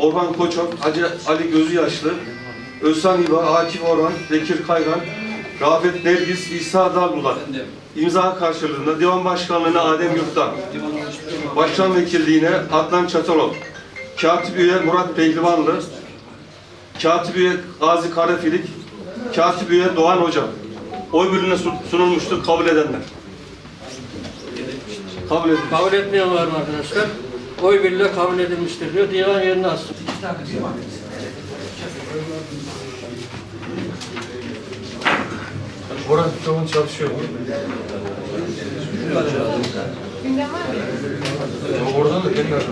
Orhan Koçok, Hacı Ali Gözü Yaşlı, Özhan İba, Akif Orhan, Bekir Kaygan, Rafet Nergis, İsa Dalbular. İmza karşılığında Divan Başkanlığı'na Adem Yurttan, Başkan Vekilliğine Adnan Çatalov, Katip Üye Murat Pehlivanlı, Katip Üye Gazi Karafilik, Katip Üye Doğan Hocam. Oy birliğine sun- sunulmuştur kabul edenler. Kabul edilmiş. Kabul etmeyen var mı arkadaşlar? Oy birliğiyle kabul edilmiştir diyor. Divan yerine alsın. Orhan Çoğun çalışıyor. Ama oradan da arada.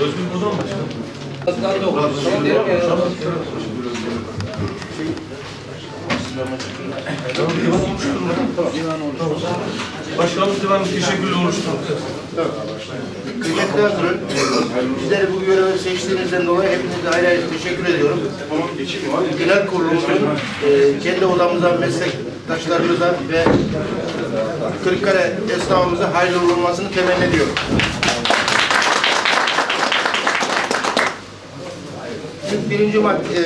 Özgür buradan mı divan olmuştur mu? Başkanımız divanımız teşekkürle oluşturdu. Kıymetli Hazırın, bizleri bu göreve seçtiğinizden dolayı hepinize ayrı ayrı teşekkür ediyorum. Genel kurulumuzun e, kendi odamıza, meslektaşlarımıza ve Kırıkkale esnafımıza hayırlı olmasını temenni ediyorum. Şimdi birinci madde, e,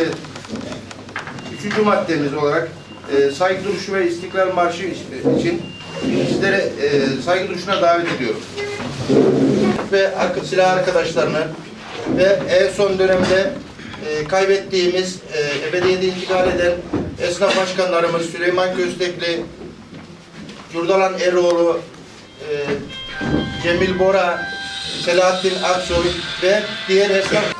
üçüncü maddemiz olarak e, saygı duruşu ve istiklal marşı için sizlere e, saygı duruşuna davet ediyorum ve silah arkadaşlarını ve en son dönemde e, kaybettiğimiz, e, ebediyete intikal eden esnaf başkanlarımız Süleyman Köstekli, Yurdalan Eroğlu, e, Cemil Bora, Selahattin Aksoy ve diğer esnaf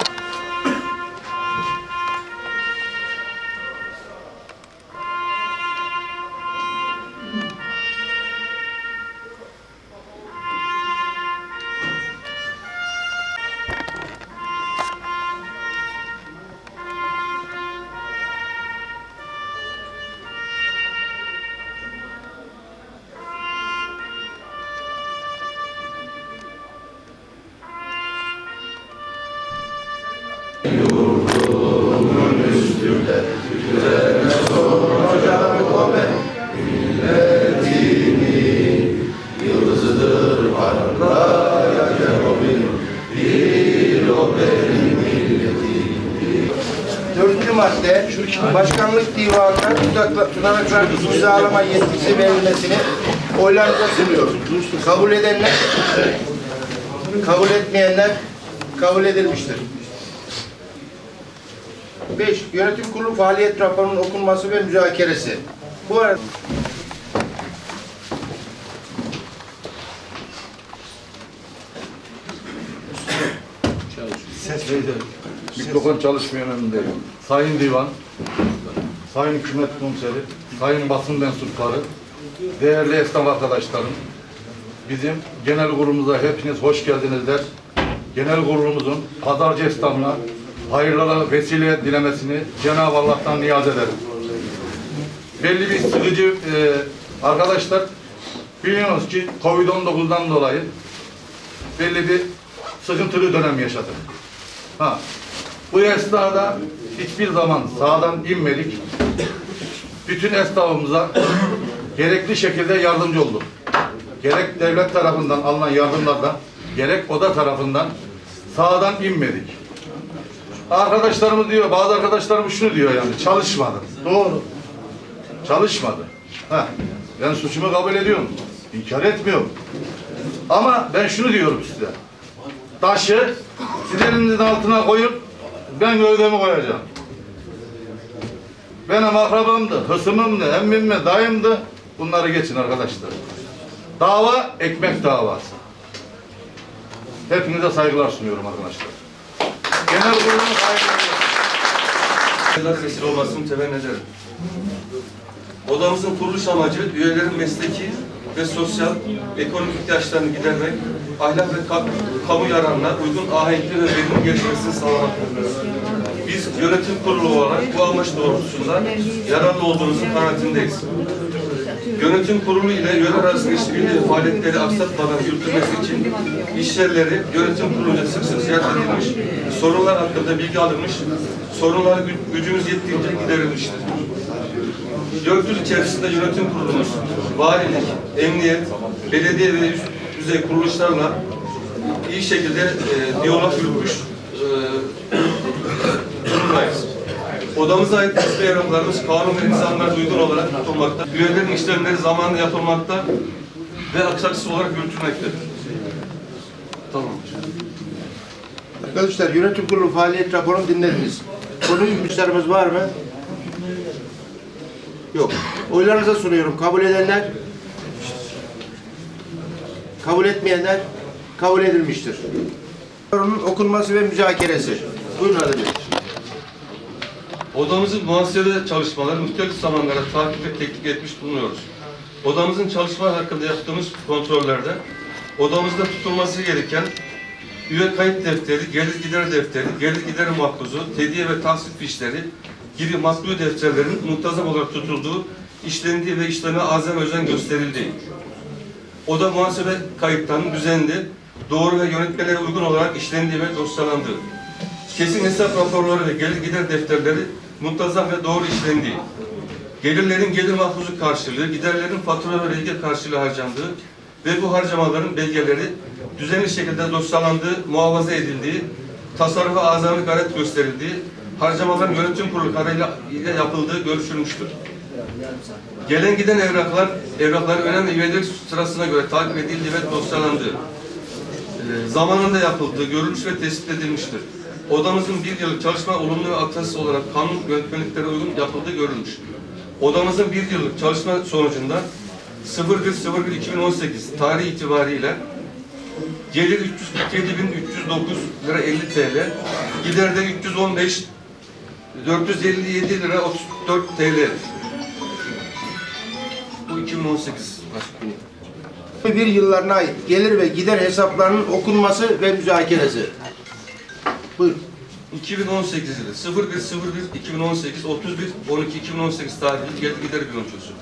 Dördüncü madde, başkanlık divanına tutanaklar imzalama yetkisi verilmesini oylarınıza sunuyorum. Kabul edenler, kabul etmeyenler kabul edilmiştir. 5. Yönetim kurulu faaliyet raporunun okunması ve müzakeresi. Bu arada Mikrofon çalışmayan önünde. Sayın Divan, Sayın Hükümet Komiseri, Sayın basın mensupları, değerli esnaf arkadaşlarım, bizim genel kurulumuza hepiniz hoş geldiniz der. Genel kurulumuzun pazarcı esnafına hayırlara vesile dilemesini Cenab-ı Allah'tan niyaz ederim. Belli bir sıkıcı e, arkadaşlar biliyorsunuz ki Covid-19'dan dolayı belli bir sıkıntılı dönem yaşadık. Ha, bu esnada hiçbir zaman sağdan inmedik. Bütün esnafımıza gerekli şekilde yardımcı olduk. Gerek devlet tarafından alınan yardımlardan, gerek oda tarafından sağdan inmedik. Arkadaşlarımız diyor, bazı arkadaşlarımız şunu diyor yani, çalışmadı. Doğru. Çalışmadı. Ha, ben suçumu kabul ediyorum. İnkar etmiyorum. Ama ben şunu diyorum size taşı siz elinizin altına koyup ben gövdemi koyacağım. Benim akrabamdı, hısımımdı, emmimdi, dayımdı. Bunları geçin arkadaşlar. Dava ekmek davası. Hepinize saygılar sunuyorum arkadaşlar. Genel kurulun saygılar. vesile olmasını temenni ederim. Odamızın kuruluş amacı üyelerin mesleki ve sosyal, ekonomik ihtiyaçlarını gidermek, ahlak ve ka- kamu yararına uygun ahenkli ve verimli gelişmesini sağlamaktır. Biz yönetim kurulu olarak bu amaç doğrultusunda yararlı olduğumuzun kanaatindeyiz. Yönetim kurulu ile yöre arasında işbirliği faaliyetleri aksatmadan yürütülmesi için iş yerleri yönetim kurulunca sık sık ziyaret edilmiş, sorunlar hakkında bilgi alınmış, sorunlar gü- gücümüz yettiğince giderilmiştir. Dört yıl içerisinde yönetim kurulumuz, valilik, emniyet, belediye ve üst düzey kuruluşlarla iyi şekilde e, diyalog yürütmüş, Odamıza ait resmi evraklarımız kanun ve nizamlara uygun olarak tutulmakta. Üyelerin işlemleri zamanında yapılmakta ve aksaksız olarak yürütülmektedir. Tamam. Arkadaşlar yönetim kurulu faaliyet raporunu dinlediniz. Konu görüşlerimiz var mı? Yok. Oylarınıza sunuyorum. Kabul edenler? Kabul etmeyenler? Kabul edilmiştir. Sorunun okunması ve müzakeresi. Buyurun Adil. Odamızın muhasebe çalışmaları muhtelif zamanlara takip ve tetkik etmiş bulunuyoruz. Odamızın çalışma hakkında yaptığımız kontrollerde odamızda tutulması gereken üye kayıt defteri, gelir gider defteri, gelir gider makbuzu, tediye ve tahsil fişleri gibi makbul defterlerin muntazam olarak tutulduğu, işlendiği ve işleme azam özen gösterildiği. Oda muhasebe kayıtlarının düzenli, doğru ve yönetmelere uygun olarak işlendiği ve dosyalandığı kesin hesap raporları ve gelir gider defterleri muntazam ve doğru işlendiği, gelirlerin gelir mahfuzu karşılığı, giderlerin fatura ve vergi karşılığı harcandığı ve bu harcamaların belgeleri düzenli şekilde dosyalandığı, muhafaza edildiği, tasarrufa azami gayret gösterildiği, harcamaların yönetim kurulu kararıyla yapıldığı görüşülmüştür. Gelen giden evraklar, evrakların önemli üyelik sırasına göre takip edildiği ve dosyalandığı, e, zamanında yapıldığı görülmüş ve tespit edilmiştir. Odamızın bir yıllık çalışma olumlu ve aksaksız olarak kanun yönetmeliklere uygun yapıldığı görülmüş. Odamızın bir yıllık çalışma sonucunda 01.01.2018 tarihi itibariyle gelir 347.309 lira 50 TL, gider de 315 457 lira 34 TL. Bu 2018 başkanım. Bir yıllarına ait gelir ve gider hesaplarının okunması ve müzakeresi. Buyurun. 2018 yılı 01 01 2018 31 12 2018 tarihli gelir gider bilançosu.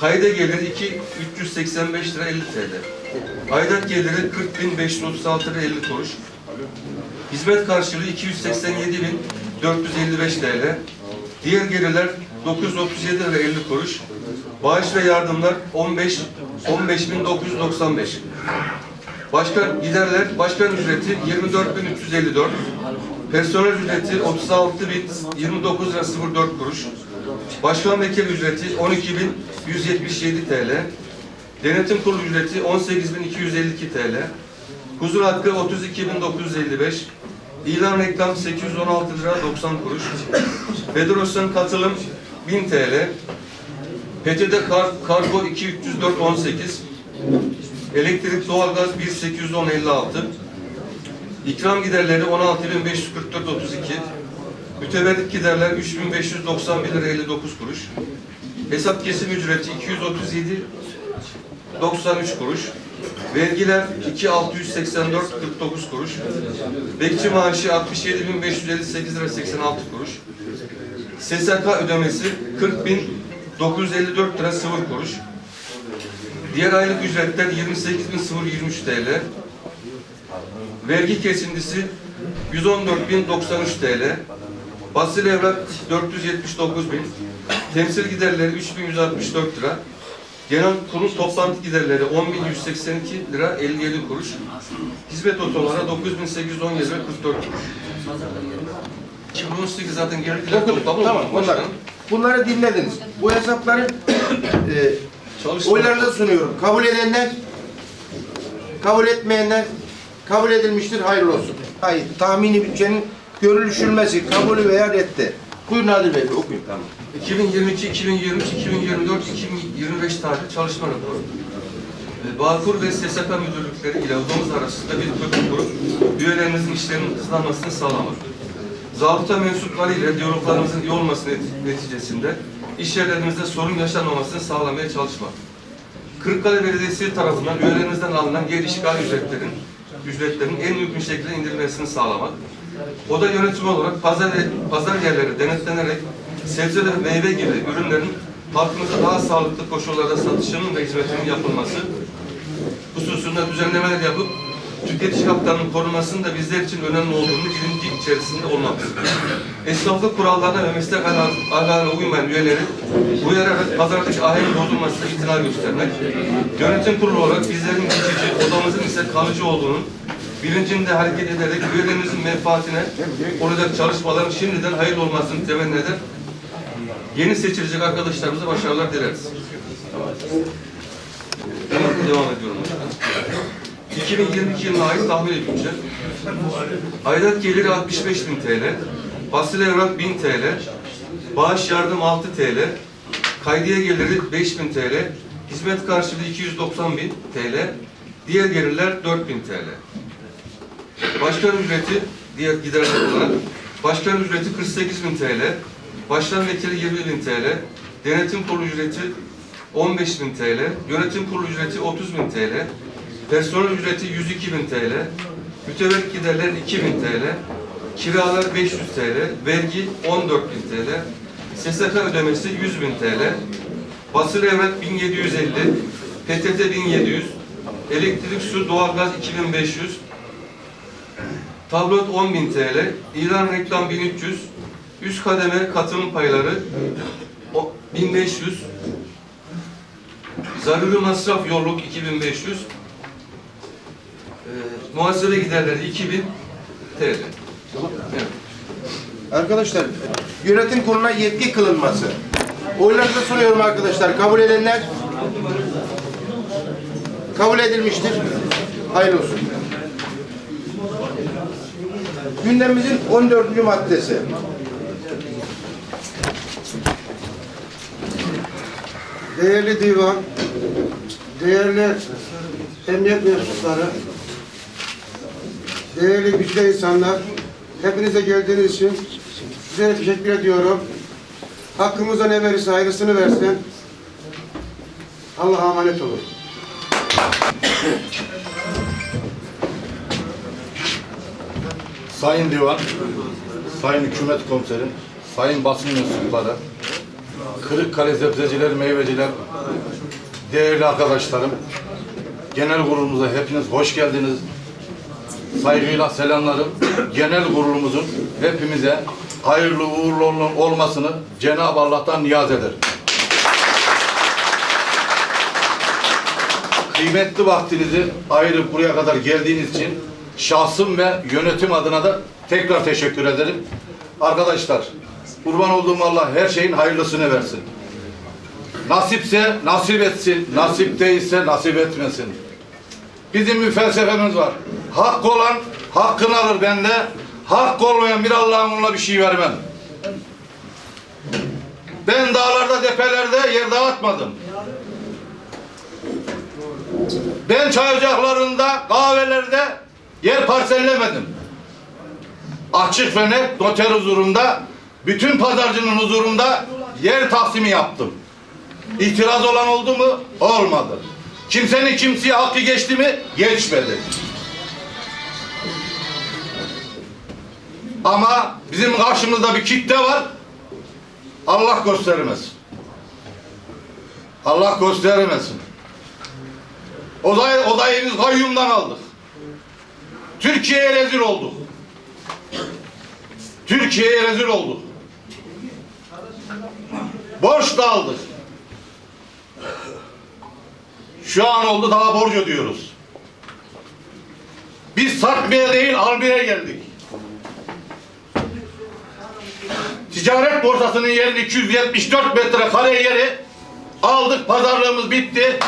Kayda geliri 2 385 lira 50 TL. Aidat geliri 40.536 lira 50 kuruş. Hizmet karşılığı 287.455 TL. Diğer gelirler 937 lira 50 kuruş. Bağış ve yardımlar 15 15.995. Başkan giderler, başkan ücreti 24.354. Personel ücreti 36.029 lira 04 kuruş. Başkan vekil ücreti 12.177 TL. Denetim kurulu ücreti 18.252 TL. Huzur hakkı 32.955. İlan reklam 816 lira 90 kuruş. Federasyon katılım 1000 TL. PTT kar, kargo 2304 18. Elektrik, doğalgaz 1810 56. İkram giderleri 16.544 32. Mütevellit giderler 3.591 lira 59 kuruş. Hesap kesim ücreti 237 93 kuruş. Vergiler 2684 49 kuruş. Bekçi maaşı 67.558 lira 86 kuruş. SSK ödemesi 40.954 lira 0 kuruş. Diğer aylık ücretler 28.023 TL. Vergi kesintisi 114.093 TL. Basil evrak 479 bin. Temsil giderleri 3164 lira. Genel kurul toplantı giderleri 10.182 lira 57 kuruş. Hizmet otolara 9.817 lira 44 kuruş. 2018 zaten Okuduk. toplamı Tamam. başkanım. Bunlar, bunları dinlediniz. Bu hesapları e, Çalışma- oylarınıza sunuyorum. Kabul edenler, kabul etmeyenler kabul edilmiştir. Hayırlı olsun. Hayır. Tahmini bütçenin görülüşülmesi, kabulü veya reddi. Buyurun Adil Bey, okuyun. Tamam. 2022, 2023, 2024, 2025 tarihli çalışma raporu. Ee, Bağkur ve SSK müdürlükleri ile odamız arasında bir köprü kurup üyelerimizin işlerinin hızlanmasını sağlamak. Zabıta mensupları ile diyaloglarımızın iyi olması net- neticesinde iş yerlerimizde sorun yaşanmamasını sağlamaya çalışmak. Kırıkkale Belediyesi tarafından üyelerimizden alınan yer işgal ücretlerin ücretlerin en uygun şekilde indirilmesini sağlamak. Oda yönetimi olarak pazar, pazar yerleri denetlenerek sebze ve meyve gibi ürünlerin halkımıza daha sağlıklı koşullarda satışının ve hizmetinin yapılması hususunda düzenlemeler yapıp tüketici haklarının korunmasının da bizler için önemli olduğunu bilinci içerisinde olmak. Esnaflık kurallarına ve meslek ahlak- ahlakına uymayan üyeleri uyararak pazardaki ahenk bozulmasına itina göstermek. Yönetim kurulu olarak bizlerin geçici, odamızın ise kalıcı olduğunun bilincinde hareket ederek üyelerimizin menfaatine olacak çalışmaların şimdiden hayırlı olmasını temenni eder. Yeni seçilecek arkadaşlarımıza başarılar dileriz. Devam ediyorum. 2022 yılına ait tahmin bütçe. Aidat geliri 65 bin TL, basılı evrak 1000 TL, bağış yardım 6 TL, kaydiye geliri 5000 TL, hizmet karşılığı 290 bin TL, diğer gelirler 4000 TL. Başkan ücreti diğer giderler olarak başkan ücreti 48 bin TL, başkan vekili 20 bin TL, denetim kurulu ücreti 15 bin TL, yönetim kurulu ücreti 30 bin TL, personel ücreti 102 bin TL, mütevellit giderler 2 bin TL, kiralar 500 TL, vergi 14 bin TL, SSK ödemesi 100 bin TL, basır evrak 1750, PTT 1700, elektrik, su, doğalgaz 2500, Tablot 10.000 TL, ilan reklam 1300, üst kademe katılım payları o- 1500, zaruri masraf yolluk 2500, e, muhasebe giderleri 2000 TL. Evet. Arkadaşlar, yönetim kuruluna yetki kılınması. Oylarınıza soruyorum arkadaşlar. Kabul edenler? Kabul edilmiştir. Hayırlı olsun. Gündemimizin 14. maddesi. Değerli divan, değerli emniyet mensupları, değerli güçlü insanlar, hepinize geldiğiniz için size teşekkür ediyorum. Hakkımıza ne verirse hayırlısını versin. Allah'a emanet olun. Sayın Divan, Sayın Hükümet Komiserim, Sayın basın mensupları, Kırıkkale sebzeciler, meyveciler, değerli arkadaşlarım, genel kurulumuza hepiniz hoş geldiniz. Saygıyla selamlarım. Genel kurulumuzun hepimize hayırlı uğurlu ol- olmasını Cenab-ı Allah'tan niyaz ederim. Kıymetli vaktinizi ayırıp buraya kadar geldiğiniz için şahsım ve yönetim adına da tekrar teşekkür ederim. Arkadaşlar, kurban olduğum Allah her şeyin hayırlısını versin. Nasipse nasip etsin, nasip değilse nasip etmesin. Bizim bir felsefemiz var. Hak olan hakkını alır bende. Hak olmayan bir Allah'ın onunla bir şey vermem. Ben dağlarda, tepelerde yer dağıtmadım. Ben çay ocaklarında, kahvelerde yer parsellemedim. Açık ve net noter huzurunda, bütün pazarcının huzurunda yer taksimi yaptım. İtiraz olan oldu mu? Olmadı. Kimsenin kimseye hakkı geçti mi? Geçmedi. Ama bizim karşımızda bir kitle var. Allah göstermesin. Allah göstermesin. Odayı, odayı biz kayyumdan aldık. Türkiye'ye rezil olduk. Türkiye'ye rezil olduk. Borç da aldık. Şu an oldu daha borç ödüyoruz. Biz satmaya değil almaya geldik. Ticaret borsasının yerini 274 metre kare yeri aldık pazarlığımız bitti.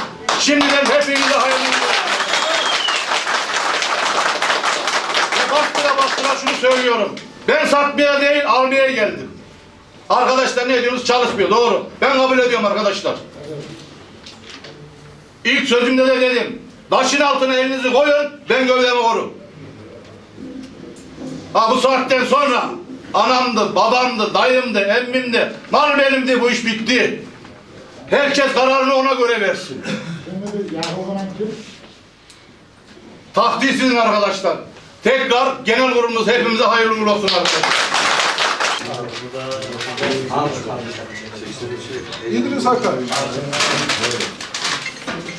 Şimdiden hepinize hayırlı olsun. Bastıra bastıra şunu söylüyorum. Ben satmaya değil almaya geldim. Arkadaşlar ne diyorsunuz? Çalışmıyor. Doğru. Ben kabul ediyorum arkadaşlar. İlk sözümde de dedim. Taşın altına elinizi koyun, ben gövdemi korum. Ha bu saatten sonra anamdı, babamdı, dayımdı, emmimdi, mal benimdi, bu iş bitti. Herkes kararını ona göre versin. Takdir sizin arkadaşlar. Tekrar genel kurumumuz hepimize hayırlı uğurlu olsun arkadaşlar. İdris Akar.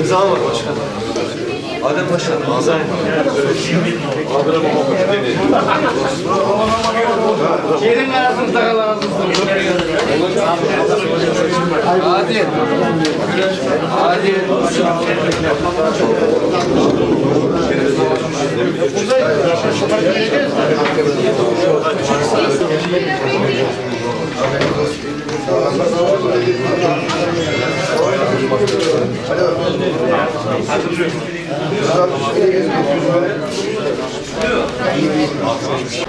İmza var başkanım. Adem Paşa, Azam Adil. Adil. Arkadaşlar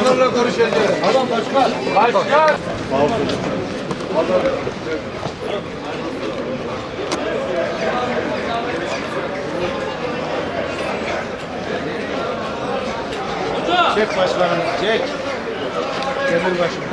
Bunlarla görüşeceğiz. Adam başkan. Başkan. Çek başkanım, çek. Demir başkanım.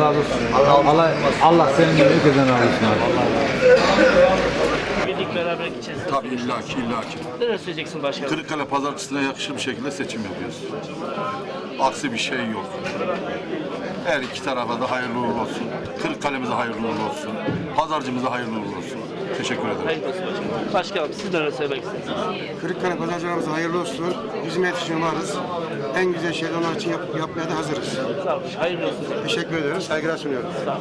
razı olsun. Allah, Allah senin gibi herkesten razı olsun. Birlik beraber gideceğiz. Tabii illaki illaki. Neler söyleyeceksin başkanım? Kırıkkale pazartesine yakışır bir şekilde seçim yapıyoruz. Aksi bir şey yok. Her iki tarafa da hayırlı uğurlu olsun. Kırıkkale'mize hayırlı uğurlu olsun. Pazarcımıza hayırlı uğurlu olsun. Teşekkür ederim. Hayırlı olsun başkanım. Başkanım siz neler söylemek istersiniz? Kırıkkale pazarcılarımıza hayırlı olsun. Hizmet için varız. En güzel şeyler onlar için yap- yapmaya da hazırız. Sağ olun. Hayırlı olsun. Teşekkür ediyoruz. Saygılar sunuyoruz. Sağ olun.